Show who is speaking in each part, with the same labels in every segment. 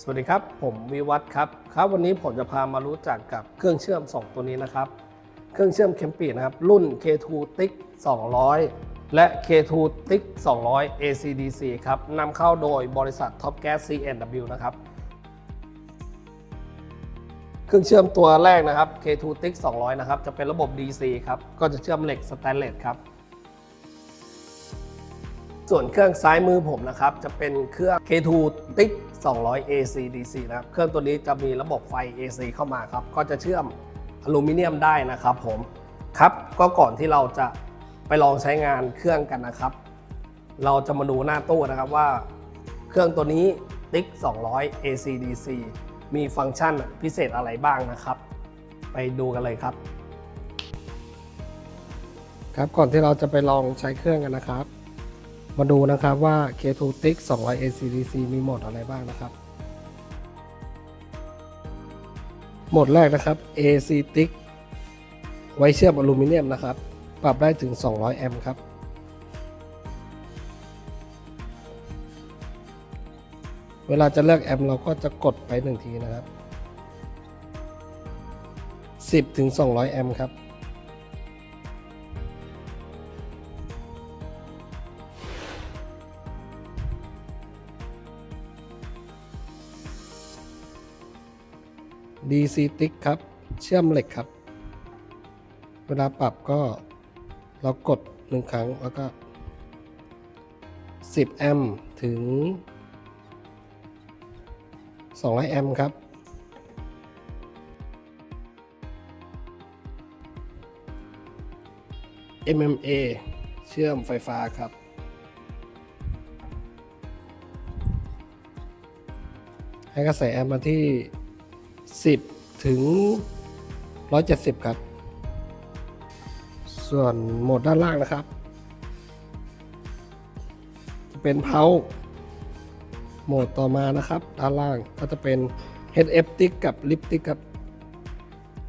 Speaker 1: สวัสดีครับ ผมวิวัฒน์ครับ ครับวันนี้ผมจะพามารู้จักกับเครื่องเชื่อม 2 ตัวนี้นะครับ เครื่องเชื่อมเคมปีนะครับ รุ่น K2 TIC 200 และ K2 TIC 200 ACDC ครับนำเข้าโดยบริษัท Top Gas CNW นะครับ เครื่องเชื่อมตัวแรกนะครับ K2 TIC 200 นะครับ จะเป็นระบบ DC ครับ ก็จะเชื่อมเหล็กสแตนเลสครับ ส่วนเครื่องซ้ายมือผมนะครับ จะเป็นเครื่อง K2 TIC 200 AC DC นะครับ เครื่องตัวนี้จะมีระบบไฟ AC เข้ามาครับ ก็จะเชื่อมอลูมิเนียมได้นะครับผม ครับ ก็ก่อนที่เราจะไปลองใช้งานเครื่องกันนะครับ เราจะมาดูหน้าตู้นะครับว่า เครื่องตัวนี้ TIC 200 AC DC มีฟังก์ชันพิเศษอะไรบ้างนะครับ ไปดูกันเลยครับ ครับก่อนที่เราจะไปลองใช้เครื่องกันนะครับ มาดูนะครับว่า K2 TIC 200 ACDC มีโหมดอะไรบ้างนะครับ โหมดแรกนะครับ AC TIC ไว้เชื่อมอลูมิเนียมนะครับ ปรับได้ถึง 200 แอมป์ครับ เวลาจะเลือกแอมป์เราก็จะกดไปหนึ่งทีนะครับ 10ถึง200 แอมป์ครับ DC Tick ครับ เชื่อมเหล็กครับ เวลาปรับก็เรากดหนึ่งครั้งแล้วก็ 10 แอมป์ถึง 200 แอมป์ครับ MMA เชื่อมไฟฟ้าครับ ให้กระแสแอมป์มาที่ 10 ถึง 170 ครับ ส่วนโหมดด้านล่างนะครับ จะเป็นเพาโหมดต่อมานะครับ ด้านล่างก็จะเป็น HF Tick กับ Lip Tick ครับ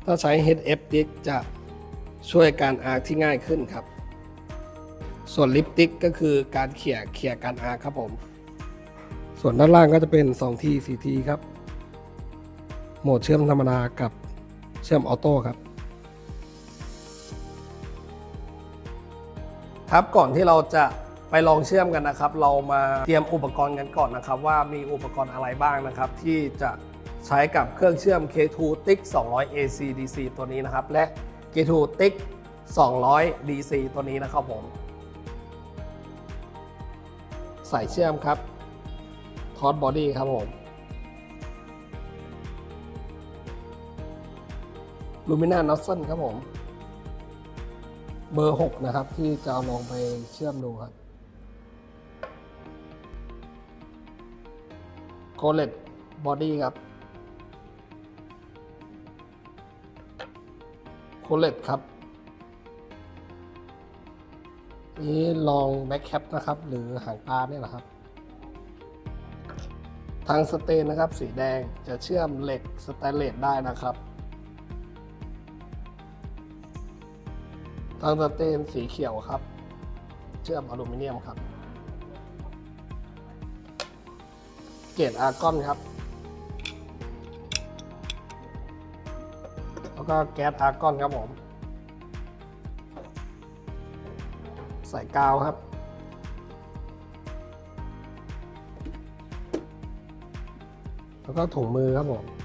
Speaker 1: ถ้าใช้ HF Tick จะช่วยการอาร์ที่ง่ายขึ้นครับ ส่วน Lip Tick ก็คือการเขี่ยเขี่ยการอาร์ครับผม ส่วนด้านล่างก็จะเป็น 2T 4T ครับ หมดเชื่อมธรรมดากับเชื่อมออโต้ครับครับก่อนที่เราจะไปลองเชื่อมกันนะครับ เรามาเตรียมอุปกรณ์กันก่อนนะครับ ว่ามีอุปกรณ์อะไรบ้างนะครับ ที่จะใช้กับเครื่องเชื่อม K2 TIC 200 AC DC ตัวนี้นะครับ และ K2 TIC 200 DC ตัวนี้นะครับผม สายเชื่อมครับทอ s บอดี้ครับผม ลูมิน่านอสเซนครับผม เบอร์ 6 นะครับ ที่จะเอาลองไปเชื่อมดูครับโคเลตบอดี้ครับโคเลตครับ นี่ลองแบ็คแคปนะครับ หรือหางปลาเนี่ยแหละครับ ทางสเตนนะครับ สีแดงจะเชื่อมเหล็กสแตนเลสได้นะครับ ทางสเตนสีเขียวครับ เชื่อมอลูมิเนียมครับ เกรดอาร์กอนครับ แล้วก็แก๊สอาร์กอนครับผม ใส่กาวครับ แล้วก็ถุงมือครับผม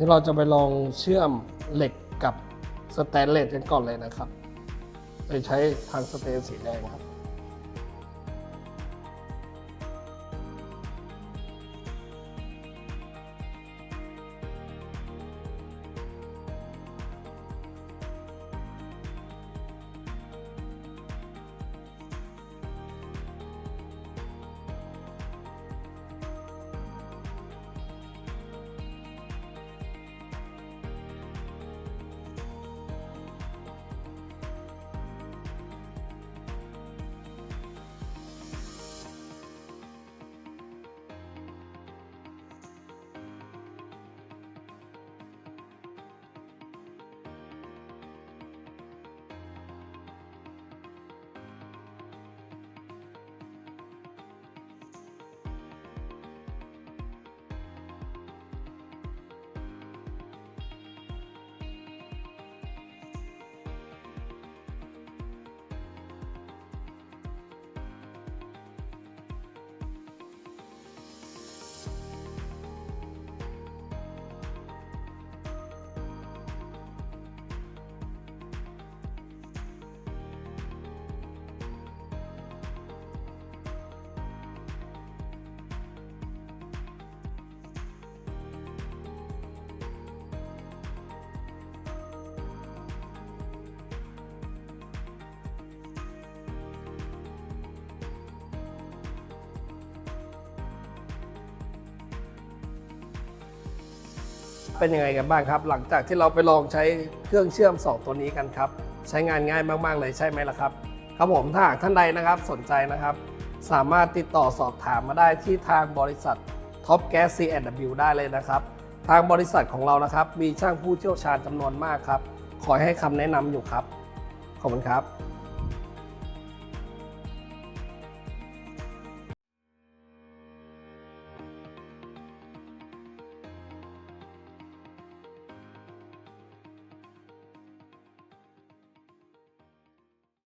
Speaker 1: นี่เราจะไปลองเชื่อมเหล็กกับสแตนเลสกันก่อนเลยนะครับโดยใช้ทางสเตนสีแดงครับ เป็นยังไงกันบ้างครับ หลังจากที่เราไปลองใช้เครื่องเชื่อม 2 ตัวนี้กันครับ ใช้งานง่ายมาก ๆ เลยใช่ไหมล่ะครับ ครับผมถ้าหากท่านใดนะครับสนใจนะครับ สามารถติดต่อสอบถามมาได้ที่ทางบริษัท Top Gas C&W ได้เลยนะครับ ทางบริษัทของเรานะครับ มีช่างผู้เชี่ยวชาญจำนวนมากครับคอยให้คำแนะนำอยู่ครับ ขอบคุณครับ